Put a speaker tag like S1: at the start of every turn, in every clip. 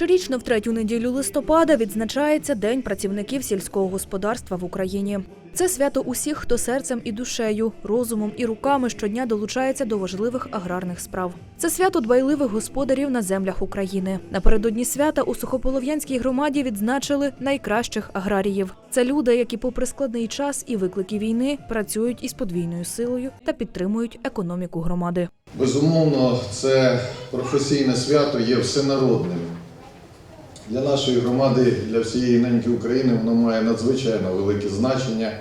S1: Щорічно в третю неділю листопада відзначається День працівників сільського господарства в Україні. Це свято усіх, хто серцем і душею, розумом і руками щодня долучається до важливих аграрних справ. Це свято дбайливих господарів на землях України. Напередодні свята у Сухополов'янській громаді відзначили найкращих аграріїв. Це люди, які, попри складний час і виклики війни, працюють із подвійною силою та підтримують економіку громади.
S2: Безумовно, це професійне свято є всенародним. Для нашої громади, для всієї неньки України воно має надзвичайно велике значення,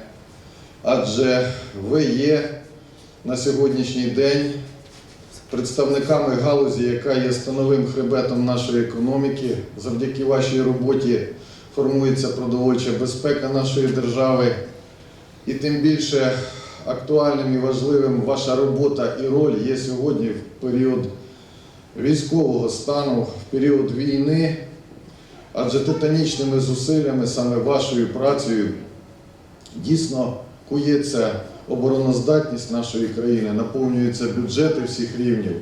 S2: адже ви є на сьогоднішній день представниками галузі, яка є становим хребетом нашої економіки. Завдяки вашій роботі формується продовольча безпека нашої держави. І тим більше актуальним і важливим ваша робота і роль є сьогодні в період військового стану, в період війни, адже титанічними зусиллями, саме вашою працею, дійсно кується обороноздатність нашої країни, наповнюються бюджети всіх рівнів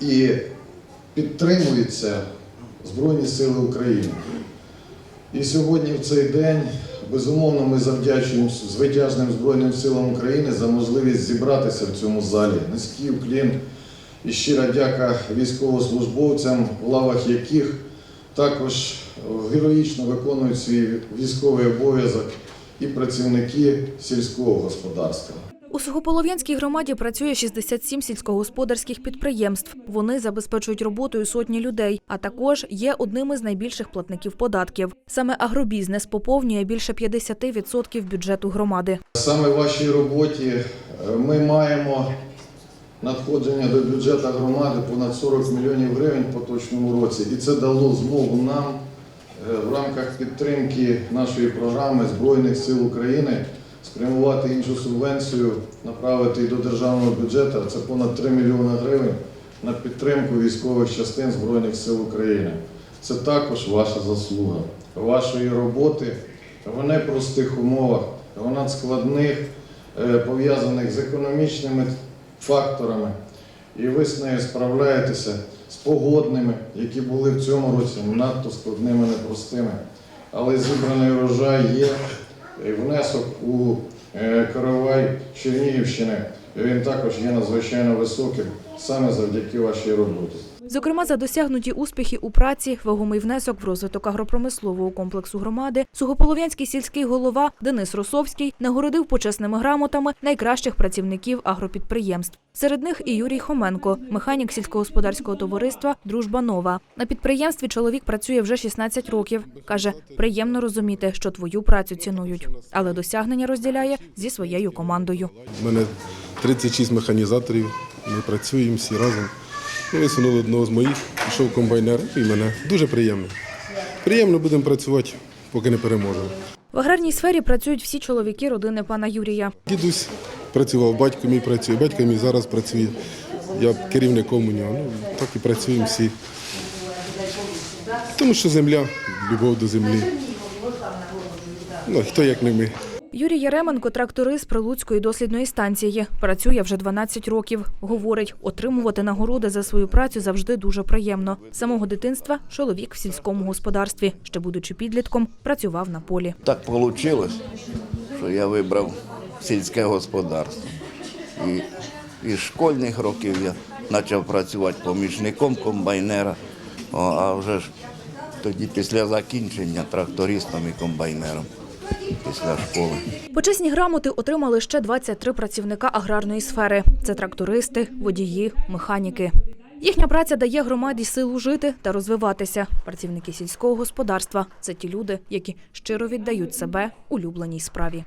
S2: і підтримуються Збройні Сили України. І сьогодні в цей день, безумовно, ми завдячуємо звитяжним Збройним силам України за можливість зібратися в цьому залі. Низький уклін і щира дяка військовослужбовцям, в лавах яких також героїчно виконують свій військовий обов'язок і працівники сільського господарства.
S1: У Сухополов'янській громаді працює 67 сільськогосподарських підприємств. Вони забезпечують роботою сотні людей, а також є одним із найбільших платників податків. Саме агробізнес поповнює більше 50% бюджету громади.
S2: Саме в вашій роботі е, ми маємо надходження до бюджету громади понад 40 мільйонів гривень в поточному році. І це дало змогу нам е, в рамках підтримки нашої програми Збройних сил України спрямувати іншу субвенцію, направити і до державного бюджету. Це понад 3 мільйони гривень на підтримку військових частин Збройних сил України. Це також ваша заслуга вашої роботи в непростих умовах, в надскладних, е, пов'язаних з економічними факторами. І ви з нею справляєтеся з погодними, які були в цьому році надто складними, непростими. Але зібраний урожай є внесок у е, каравай Чернігівщини. Він також є надзвичайно високим саме завдяки вашій роботі.
S1: Зокрема, за досягнуті успіхи у праці, вагомий внесок в розвиток агропромислового комплексу громади, Сухополов'янський сільський голова Денис Росовський нагородив почесними грамотами найкращих працівників агропідприємств. Серед них і Юрій Хоменко, механік сільськогосподарського товариства Дружба нова. На підприємстві чоловік працює вже 16 років. каже, приємно розуміти, що твою працю цінують, але досягнення розділяє зі своєю командою.
S3: У мене 36 механізаторів, ми працюємо всі разом. Висунули одного з моїх, пішов комбайнер і мене. Дуже приємно. Приємно будемо працювати, поки не переможемо.
S1: В аграрній сфері працюють всі чоловіки родини пана Юрія.
S3: Дідусь працював, батько мій працює, батько мій зараз працює. Я керівником у нього. Ну, так і працюємо всі. Тому що земля, любов до землі. Ну, хто як не ми.
S1: Юрій Яременко, тракторист Прилуцької дослідної станції, працює вже 12 років. Говорить, отримувати нагороди за свою працю завжди дуже приємно. З самого дитинства чоловік в сільському господарстві, ще будучи підлітком, працював на полі.
S4: Так вийшло, що я вибрав сільське господарство. І із школьних років я почав працювати помічником комбайнера, а вже ж тоді після закінчення трактористом і комбайнером після школи.
S1: Почесні грамоти отримали ще 23 працівника аграрної сфери. Це трактористи, водії, механіки. Їхня праця дає громаді силу жити та розвиватися. Працівники сільського господарства це ті люди, які щиро віддають себе улюбленій справі.